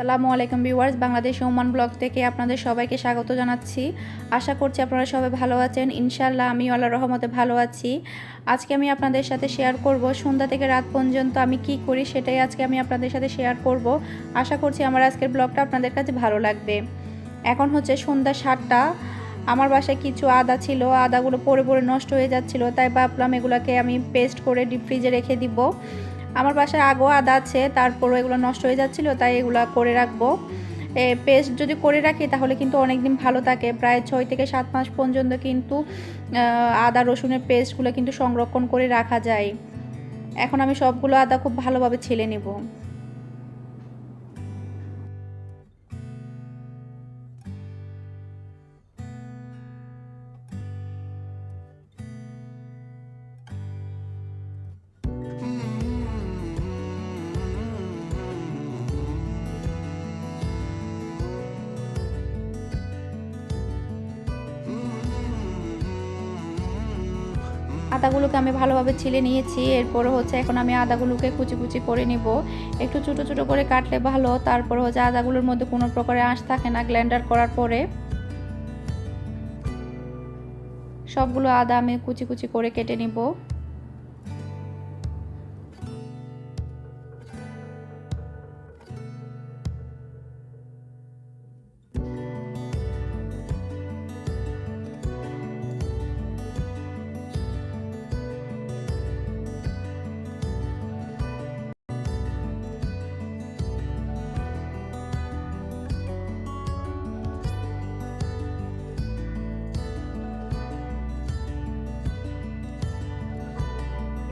আসসালামু আলাইকুম viewers, Bangladesh Oman blog থেকে আপনাদের সবাইকে স্বাগত জানাচ্ছি। আশা করছি আপনারা সবাই ভালো আছেন। ইনশাল্লাহ আমি আল্লাহ রহমতে ভালো আছি। আজকে আমি আপনাদের সাথে শেয়ার করব, সন্ধ্যা থেকে রাত পর্যন্ত আমি কি করি সেটাই আজকে আমি আপনাদের সাথে শেয়ার করব। আশা করছি আমার আজকের ব্লগটা আপনাদের কাছে ভালো লাগবে। এখন হচ্ছে সন্ধ্যা সাতটা। আমার বাসায় কিছু আদা ছিল, আদাগুলো পরে পরে নষ্ট হয়ে যাচ্ছিল, তাই ভাবলাম এগুলোকে আমি পেস্ট করে ডিপ ফ্রিজে রেখে দিব। আমার বাসায় আগো আদা আছে, তারপরও এগুলো নষ্ট হয়ে যাচ্ছিল, তাই এগুলো করে রাখব। পেস্ট যদি করে রাখি তাহলে কিন্তু অনেক দিন ভালো থাকে। প্রায় ছয় থেকে সাত মাস পর্যন্ত কিন্তু আদা, রসুনের পেস্টগুলো কিন্তু সংরক্ষণ করে রাখা যায়। এখন আমি সবগুলো আদা খুব ভালোভাবে ছেলে নেব। আদাগুলোকে আমি ভালোভাবে ছিলে নিয়েছি। এরপর হচ্ছে এখন আমি আদাগুলোকে কুচি কুচি করে নিব। একটু ছোটো ছোটো করে কাটলে ভালো, তারপর হচ্ছে আদাগুলোর মধ্যে কোনো প্রকারে আঁশ থাকে না গ্ল্যান্ডার করার পরে। সবগুলো আদা আমি কুচি কুচি করে কেটে নিব।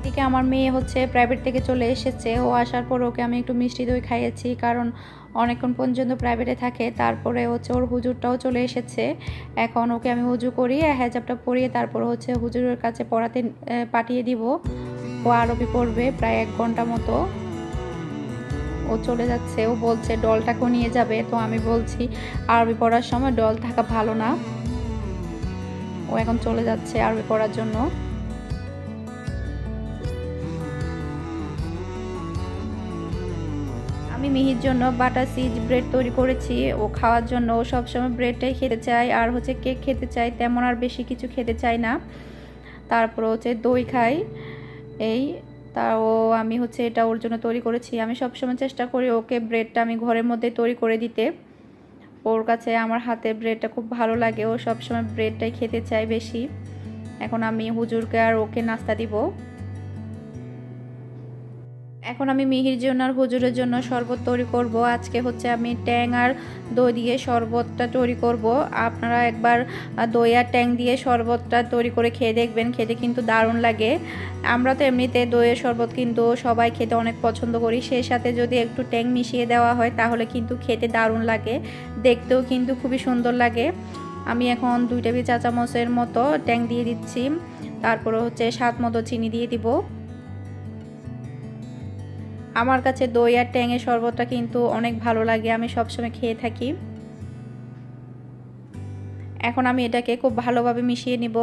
এদিকে আমার মেয়ে হচ্ছে প্রাইভেট থেকে চলে এসেছে। ও আসার পর ওকে আমি একটু মিষ্টি দই খাইয়েছি, কারণ অনেকক্ষণ পর্যন্ত প্রাইভেটে থাকে। তারপরে হচ্ছে ওর হুজুরটাও চলে এসেছে। এখন ওকে আমি হুজু করি হেজাবটা পরিয়ে তারপর হচ্ছে হুজুরের কাছে পড়াতে পাঠিয়ে দিব। ও আরবি পড়বে প্রায় এক ঘণ্টা মতো। ও চলে যাচ্ছে। ও বলছে ডলটাকেও নিয়ে যাবে। তো আমি বলছি, আরবি পড়ার সময় ডল থাকা ভালো না। ও এখন চলে যাচ্ছে আরবি পড়ার জন্য। মিহির জন্য বাটার সিজ ব্রেড তৈরি করেছি। ও খাওয়ার জন্য ও সবসময় ব্রেডটাই খেতে চায় আর হচ্ছে কেক খেতে চায়, তেমন আর বেশি কিছু খেতে চায় না। তারপর হচ্ছে দই খাই এই তাও আমি হচ্ছে এটা ওর জন্য তৈরি করেছি। আমি সবসময় চেষ্টা করি ওকে ব্রেডটা আমি ঘরের মধ্যে তৈরি করে দিতে। ওর কাছে আমার হাতে ব্রেডটা খুব ভালো লাগে। ও সবসময় ব্রেডটাই খেতে চায় বেশি। এখন আমি হুজুরকে আর ওকে নাস্তা দিব। এখন আমি মিহির জন্য আর হুজুরের জন্য শরবত তৈরি করব। আজকে হচ্ছে আমি ট্যাং আর দই দিয়ে শরবতটা তৈরি করব। আপনারা একবার দই আর ট্যাং দিয়ে শরবতটা তৈরি করে খেয়ে দেখবেন। খেতে কিন্তু দারুণ লাগে। আমরা তো এমনিতে দইয়ের শরবত কিন্তু সবাই খেতে অনেক পছন্দ করি। সেই সাথে যদি একটু ট্যাং মিশিয়ে দেওয়া হয়, তাহলে কিন্তু খেতে দারুণ লাগে। দেখতেও কিন্তু খুবই সুন্দর লাগে। আমি এখন দুই টেবিল চা চামচের মতো ট্যাং দিয়ে দিচ্ছি। তারপরে হচ্ছে স্বাদ মতো চিনি দিয়ে দিব। আমার কাছে দই আর ট্যাঙের শরবতটা কিন্তু অনেক ভালো লাগে, আমি সবসময় খেয়ে থাকি। এখন আমি এটাকে খুব ভালোভাবে মিশিয়ে নিব।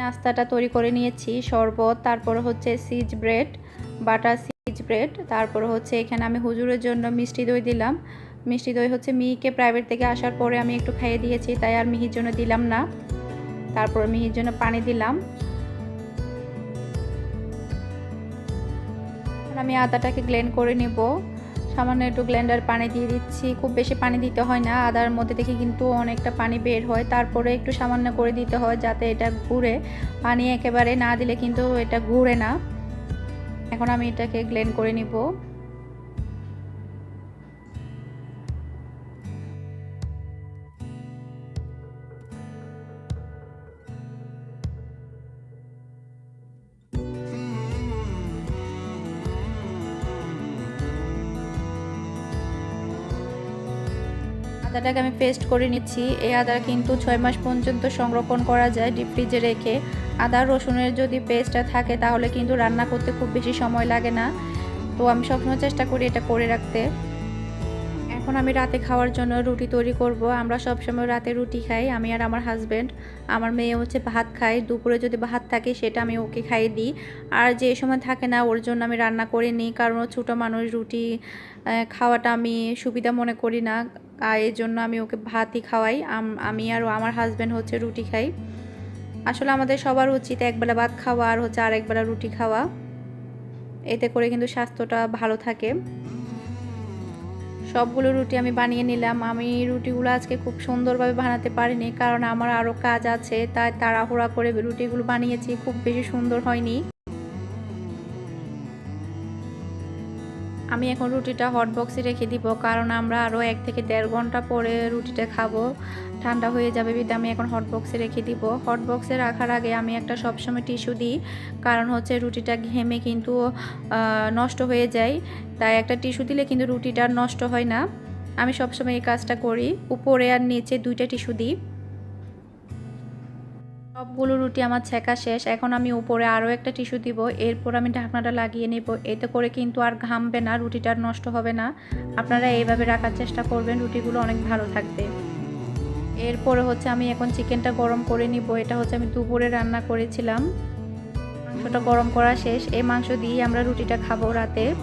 নাস্তাটা তৈরি করে নিয়েছি, শরবত, তারপর হচ্ছে cheese bread, butter cheese bread, তারপর হচ্ছে এখানে আমি হুজুরের জন্য মিষ্টি দই দিলাম। মিষ্টি দই হচ্ছে মিহিকে প্রাইভেট থেকে আসার পরে আমি একটু খাইয়ে দিয়েছি, তাই আর মিহির জন্য দিলাম না। তারপর মিহির জন্য পানি দিলাম। আমি আদাটাকে গ্লেন্ড করে নেব। সামান্য একটু গ্ল্যান্ডার পানি দিয়ে দিচ্ছি। খুব বেশি পানি দিতে হয় না, আদার মধ্যে থেকে কিন্তু অনেকটা পানি বের হয়। তারপরে একটু সামান্য করে দিতে হয় যাতে এটা ঘুরে। পানি একেবারে না দিলে কিন্তু এটা ঘুরে না। এখন আমি এটাকে গ্লেন্ড করে নিব। আদাটাকে আমি পেস্ট করে নিচ্ছি। এই আদা কিন্তু ছয় মাস পর্যন্ত সংরক্ষণ করা যায় ডিপ ফ্রিজে রেখে। আদা, রসুনের যদি পেস্টটা থাকে তাহলে কিন্তু রান্না করতে খুব বেশি সময় লাগে না। তো আমি সবসময় চেষ্টা করি এটা করে রাখতে। এখন আমি রাতে খাওয়ার জন্য রুটি তৈরি করব। আমরা সবসময় রাতে রুটি খাই, আমি আর আমার হাজব্যান্ড আমার মেয়ে হচ্ছে ভাত খায়। দুপুরে যদি ভাত থাকে সেটা আমি ওকে খাইয়ে দিই। আর যে সময় থাকে না, ওর জন্য আমি রান্না করে নিই। কারণ ছোটো মানুষ, রুটি খাওয়াটা আমি সুবিধা মনে করি না। এর জন্য আমি ওকে ভাতই খাওয়াই। আমি আর আমার হাজব্যান্ড হচ্ছে রুটি খাই। আসলে আমাদের সবার উচিত একবেলা ভাত খাওয়া আর হচ্ছে আরেকবেলা রুটি খাওয়া। এতে করে কিন্তু স্বাস্থ্যটা ভালো থাকে। সবগুলো রুটি আমি বানিয়ে নিলাম। আমি রুটিগুলো আজকে খুব সুন্দরভাবে বানাতে পারিনি কারণ আমার আরও কাজ আছে, তাই তাড়াহুড়া করে রুটিগুলো বানিয়েছি। খুব বেশি সুন্দর হয়নি। আমি এখন রুটিটা হট বক্সে রেখে দিব, কারণ আমরা আরও এক থেকে দেড় ঘণ্টা পরে রুটিটা খাব। ঠান্ডা হয়ে যাবে বিদে আমি এখন হট বক্সে রেখে দিব। হট বক্সে রাখার আগে আমি একটা সবসময় টিস্যু দিই, কারণ হচ্ছে রুটিটা ঘেমে কিন্তু নষ্ট হয়ে যায়। তাই একটা টিস্যু দিলে কিন্তু রুটিটা নষ্ট হয় না। আমি সবসময় এই কাজটা করি, উপরে আর নিচে দুইটা টিস্যু দিই। সবগুলো রুটি আমার ছেঁকা শেষ। এখন আমি উপরে আরও একটা টিস্যু দিব। এরপর আমি ঢাকনাটা লাগিয়ে নেব। এতে করে কিন্তু আর ঘামবে না, রুটিটা নষ্ট হবে না। আপনারা এইভাবে রাখার চেষ্টা করবেন, রুটিগুলো অনেক ভালো থাকবে। এরপরে হচ্ছে আমি এখন চিকেনটা গরম করে নিব। এটা হচ্ছে আমি দুপুরে রান্না করেছিলাম। মাংসটা গরম করা শেষ। এই মাংস দিয়ে আমরা রুটিটা খাব রাতে।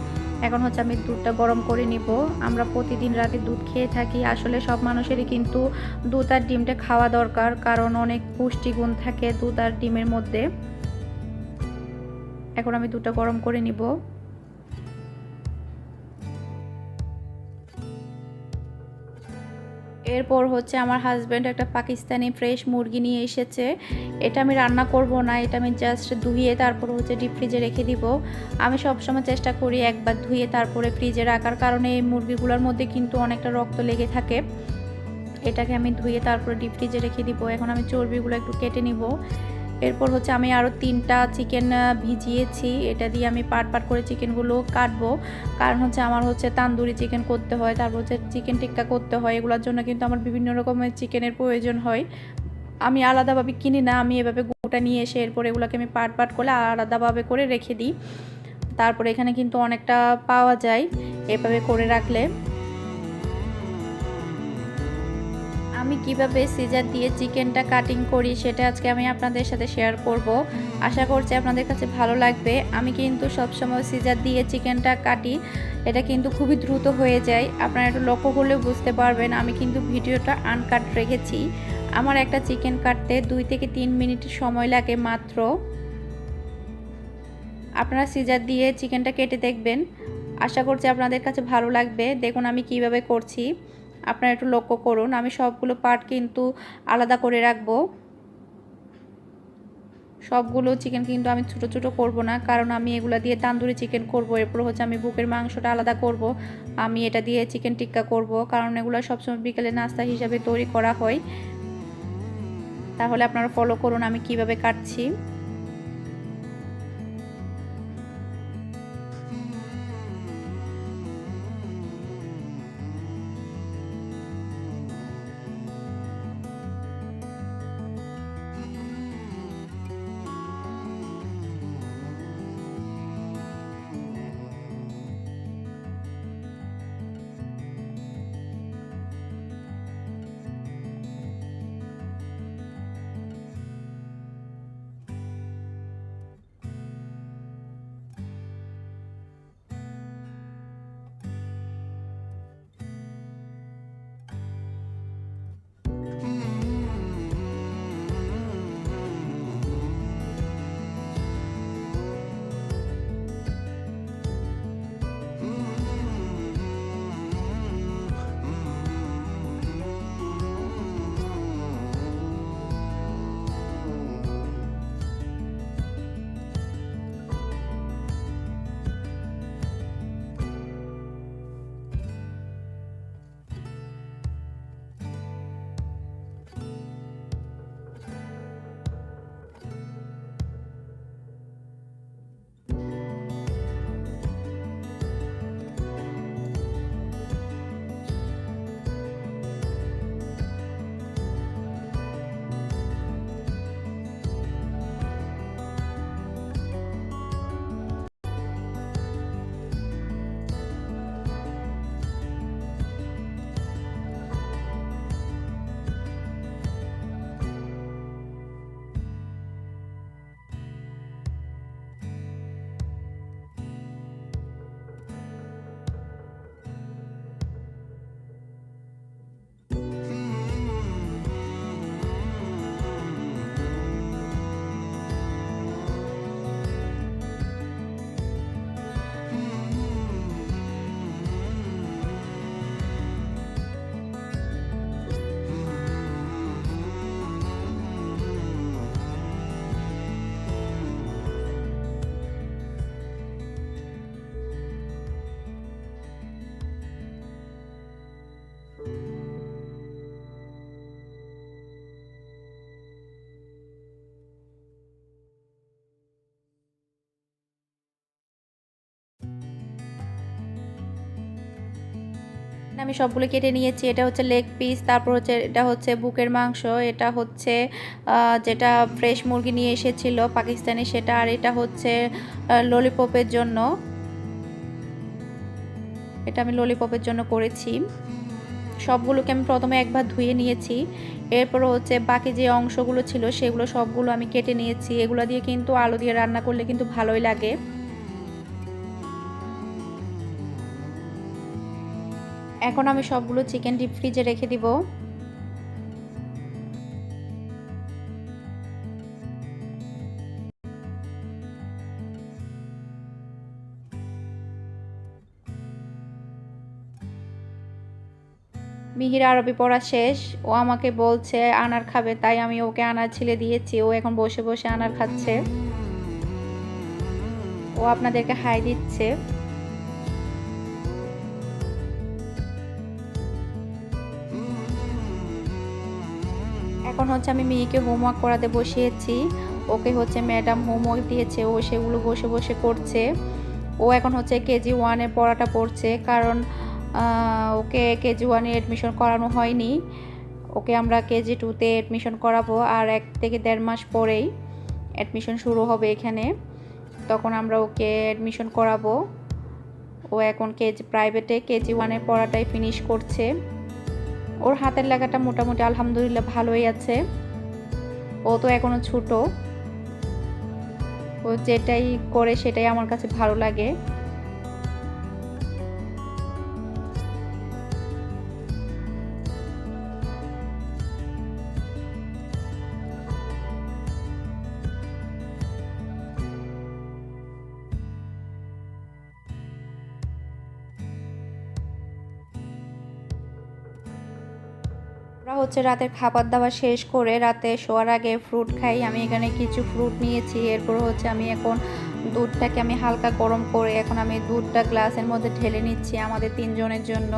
এখন হচ্ছে আমি দুধটা গরম করে নিব। আমরা প্রতিদিন রাতে দুধ খেয়ে থাকি। আসলে সব মানুষেরই কিন্তু দুধ আর ডিমটা খাওয়া দরকার, কারণ অনেক পুষ্টিগুণ থাকে দুধ আর ডিমের মধ্যে। এখন আমি দুধটা গরম করে নিব। এরপর হচ্ছে আমার হাজব্যান্ড একটা পাকিস্তানি ফ্রেশ মুরগি নিয়ে এসেছে। এটা আমি রান্না করব না, এটা আমি জাস্ট ধুয়ে তারপর হচ্ছে ডিপ ফ্রিজে রেখে দিব। আমি সবসময় চেষ্টা করি একবার ধুয়ে তারপরে ফ্রিজে রাখার কারণে এই মুরগিগুলোর মধ্যে কিন্তু অনেকটা রক্ত লেগে থাকে। এটাকে আমি ধুয়ে তারপরে ডিপ ফ্রিজে রেখে দিব। এখন আমি চর্বিগুলো একটু কেটে নিব। এরপর হচ্ছে আমি আরও তিনটা চিকেন ভিজিয়েছি। এটা দিয়ে আমি পাট পাট করে চিকেনগুলো কাটবো। কারণ হচ্ছে আমার হচ্ছে তান্দুরি চিকেন করতে হয়, তারপর হচ্ছে চিকেন টিক্কা করতে হয়। এগুলোর জন্য কিন্তু আমার বিভিন্ন রকমের চিকেনের প্রয়োজন হয়। আমি আলাদাভাবে কিনি না, আমি এভাবে গোটা নিয়ে এসে এরপর এগুলোকে আমি পাট পাট করে আলাদাভাবে করে রেখে দিই। তারপরে এখানে কিন্তু অনেকটা পাওয়া যায় এভাবে করে রাখলে। আমি কীভাবে সিজার দিয়ে চিকেনটা কাটিং করি সেটা আজকে আমি আপনাদের সাথে শেয়ার করব। আশা করছি আপনাদের কাছে ভালো লাগবে। আমি কিন্তু সবসময় সিজার দিয়ে চিকেনটা কাটি, এটা কিন্তু খুবই দ্রুত হয়ে যায়। আপনারা একটু লক্ষ্য করলে বুঝতে পারবেন, আমি কিন্তু ভিডিওটা আনকাট রেখেছি। আমার একটা চিকেন কাটতে দুই থেকে তিন মিনিট সময় লাগে মাত্র। আপনারা সিজার দিয়ে চিকেনটা কেটে দেখবেন। আশা করছি আপনাদের কাছে ভালো লাগবে। দেখুন আমি কীভাবে করছি। আপনারা একটু লক্ষ্য করুন, আমি সবগুলো পার্ট কিন্তু আলাদা করে রাখব। সবগুলো চিকেন কিন্তু আমি ছোটো ছোটো করব না, কারণ আমি এগুলো দিয়ে তান্দুরি চিকেন করব। এরপর হচ্ছে আমি বুকের মাংসটা আলাদা করব। আমি এটা দিয়ে চিকেন টিক্কা করব, কারণ এগুলো সবসময় বিকেলে নাস্তা হিসাবে তৈরি করা হয়। তাহলে আপনারা ফলো করুন আমি কীভাবে কাটছি। আমি সবগুলো কেটে নিয়েছি। এটা হচ্ছে লেগ পিস তারপর হচ্ছে এটা হচ্ছে বুকের মাংস, এটা হচ্ছে যেটা ফ্রেশ মুরগি নিয়ে এসেছিল পাকিস্তানি, সেটা, আর এটা হচ্ছে ললিপপের জন্য। এটা আমি ললিপপের জন্য করেছি। সবগুলোকে আমি প্রথমে একবার ধুয়ে নিয়েছি। এরপর হচ্ছে বাকি যে অংশগুলো ছিল, সেগুলো সবগুলো আমি কেটে নিয়েছি। এগুলো দিয়ে কিন্তু আলু দিয়ে রান্না করলে কিন্তু ভালোই লাগে। এখন আমি সবগুলো চিকেন ডিপ ফ্রিজে রেখে দিব। মিহির আরবি পড়া শেষ। ও আমাকে বলছে, আনার খাবে। তাই আমি ওকে আনার ছিলে দিয়েছি। ও এখন বসে বসে আনার খাচ্ছে। ও আপনাদেরকে হাই দিচ্ছে। এখন হচ্ছে আমি মেয়েকে হোমওয়ার্ক করাতে বসিয়েছি। ওকে হচ্ছে ম্যাডাম হোমওয়ার্ক দিয়েছে, ও সেগুলো বসে বসে করছে। ও এখন হচ্ছে কেজি ওয়ানের পড়াটা পড়ছে, কারণ ওকে কেজি ওয়ানে অ্যাডমিশন করানো হয়নি। ওকে আমরা কেজি টুতে অ্যাডমিশন করাবো, আর এক থেকে দেড় মাস পরেই অ্যাডমিশন শুরু হবে এখানে। তখন আমরা ওকে অ্যাডমিশন করাবো। ও এখন কেজি প্রাইভেটে কেজি ওয়ানের পড়াটাই ফিনিশ করছে। ওর হাতের লেখাটা মোটামুটি আলহামদুলিল্লাহ ভালোই আছে। ও তো এখনও ছোট। ও যেটাই করে সেটাই আমার কাছে ভালো লাগে। হচ্ছে রাতের খাবার দাবার শেষ করে রাতে শোয়ার আগে ফ্রুট খাই। আমি এখানে কিছু ফ্রুট নিয়েছি। এরপর হচ্ছে আমি এখন দুধটাকে আমি হালকা গরম করে এখন আমি দুধটা গ্লাসের মধ্যে ঢেলে নিচ্ছি আমাদের তিনজনের জন্য।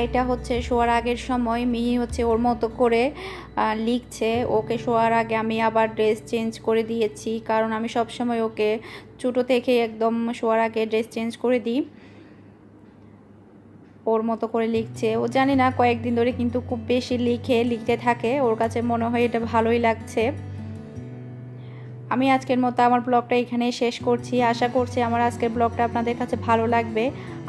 এইটা হচ্ছে শোয়ার আগের সময় মিহি হচ্ছে ওর মতো করে লিখছে। ওকে শোয়ার আগে আমি আবার ড্রেস চেঞ্জ করে দিয়েছি, কারণ আমি সব সময় ওকে ছোটো থেকে একদম শোয়ার আগে ড্রেস চেঞ্জ করে দিই। ওর মতো করে লিখছে। ও জানি না কয়েকদিন ধরে কিন্তু খুব বেশি লিখে, লিখতে থাকে। ওর কাছে মনে হয় এটা ভালোই লাগছে। আমি আজকের মতো আমার ব্লগটা এখানেই শেষ করছি। আশা করছি আমার আজকের ব্লগটা আপনাদের কাছে ভালো লাগবে।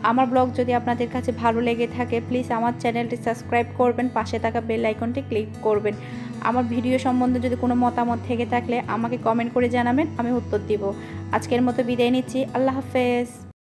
আমার ব্লগ যদি আপনাদের কাছে ভালো লেগে থাকে প্লিজ আমার চ্যানেলটি সাবস্ক্রাইব করবেন, পাশে থাকা বেল আইকনটি ক্লিক করবেন। আমার ভিডিও সম্বন্ধে যদি কোনো মতামত থেকে থাকলে আমাকে কমেন্ট করে জানাবেন, আমি উত্তর দিব। আজকের মতো বিদায় নিচ্ছি, আল্লাহ হাফেজ।